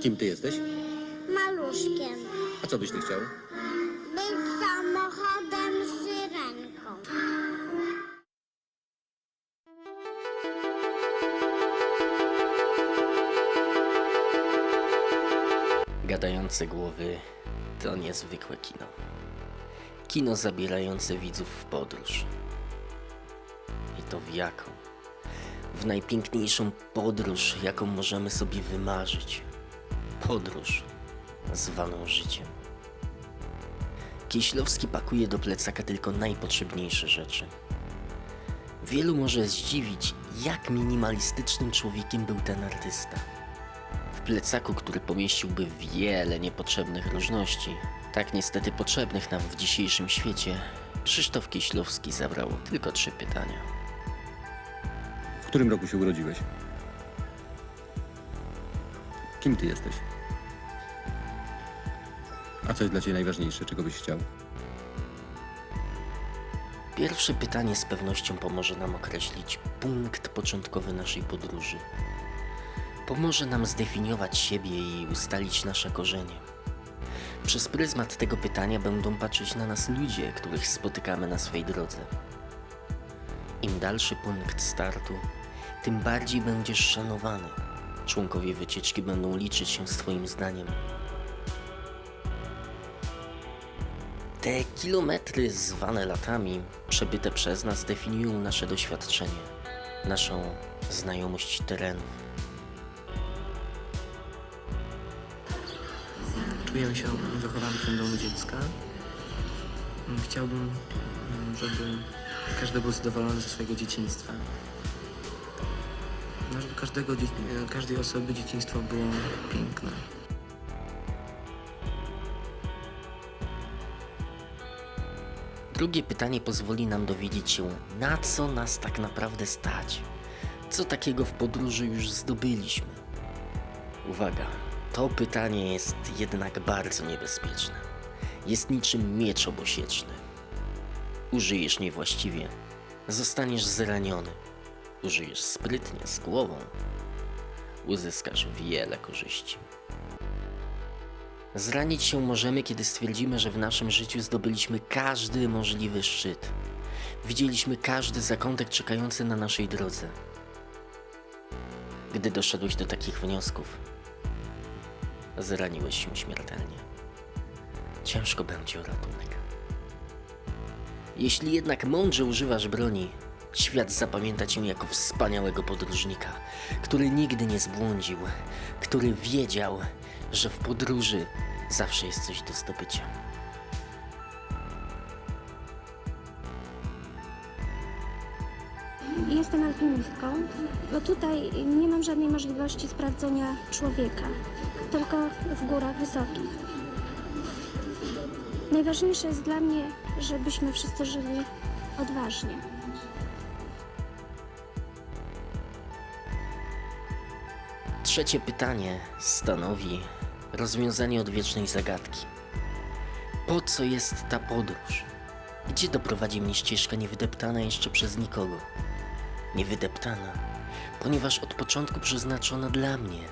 kim ty jesteś? Maluszkiem. A co byś ty chciał? Być samochodem syrenką. Gadające głowy to niezwykłe kino. Kino zabierające widzów w podróż. I to w jaką? W najpiękniejszą podróż, jaką możemy sobie wymarzyć. Podróż zwaną życiem. Kieślowski pakuje do plecaka tylko najpotrzebniejsze rzeczy. Wielu może zdziwić, jak minimalistycznym człowiekiem był ten artysta. W plecaku, który pomieściłby wiele niepotrzebnych różności, tak niestety potrzebnych nam w dzisiejszym świecie, Krzysztof Kieślowski zabrał tylko trzy pytania. W którym roku się urodziłeś? Kim ty jesteś? A co jest dla ciebie najważniejsze? Czego byś chciał? Pierwsze pytanie z pewnością pomoże nam określić punkt początkowy naszej podróży. Pomoże nam zdefiniować siebie i ustalić nasze korzenie. Przez pryzmat tego pytania będą patrzeć na nas ludzie, których spotykamy na swej drodze. Im dalszy punkt startu, tym bardziej będziesz szanowany. Członkowie wycieczki będą liczyć się z Twoim zdaniem. Te kilometry zwane latami, przebyte przez nas, definiują nasze doświadczenie, naszą znajomość terenów. Czuję się wychowankiem domu dziecka. Chciałbym, żeby każdy był zadowolony ze swojego dzieciństwa. Żeby każdego, e, każdej osoby dzieciństwo było piękne. Drugie pytanie pozwoli nam dowiedzieć się, na co nas tak naprawdę stać. Co takiego w podróży już zdobyliśmy? Uwaga, to pytanie jest jednak bardzo niebezpieczne. Jest niczym miecz obosieczny. Użyjesz niewłaściwie, zostaniesz zraniony. Użyjesz sprytnie, z głową, uzyskasz wiele korzyści. Zranić się możemy, kiedy stwierdzimy, że w naszym życiu zdobyliśmy każdy możliwy szczyt. Widzieliśmy każdy zakątek czekający na naszej drodze. Gdy doszedłeś do takich wniosków, zraniłeś się śmiertelnie. Ciężko będzie o ratunek. Jeśli jednak mądrze używasz broni, świat zapamięta cię jako wspaniałego podróżnika, który nigdy nie zbłądził, który wiedział, że w podróży zawsze jest coś do zdobycia. Jestem alpinistką, bo tutaj nie mam żadnej możliwości sprawdzenia człowieka, tylko w górach wysokich. Najważniejsze jest dla mnie, żebyśmy wszyscy żyli odważnie. Trzecie pytanie stanowi rozwiązanie odwiecznej zagadki. Po co jest ta podróż? Gdzie doprowadzi mnie ścieżka niewydeptana jeszcze przez nikogo? Niewydeptana, ponieważ od początku przeznaczona dla mnie.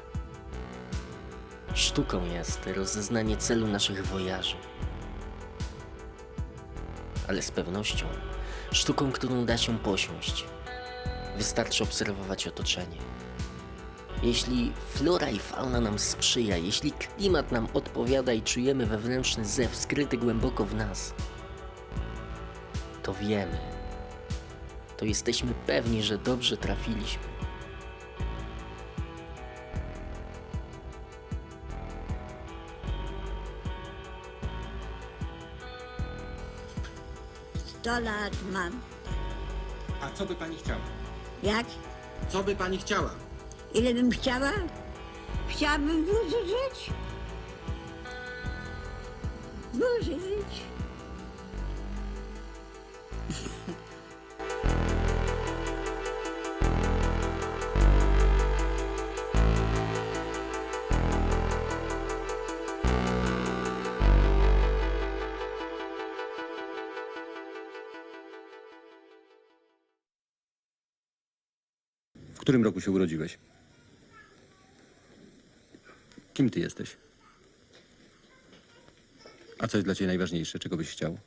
Sztuką jest rozeznanie celu naszych wojaży. Ale z pewnością sztuką, którą da się posiąść. Wystarczy obserwować otoczenie. Jeśli flora i fauna nam sprzyja, jeśli klimat nam odpowiada i czujemy wewnętrzny zew skryty głęboko w nas, to wiemy, to jesteśmy pewni, że dobrze trafiliśmy. Sto lat mam. A co by pani chciała? Jak? Co by pani chciała? Ile bym chciała? Chciałabym dłużej żyć. Dłużej żyć. W którym roku się urodziłeś? Kim ty jesteś? A co jest dla ciebie najważniejsze, czego byś chciał?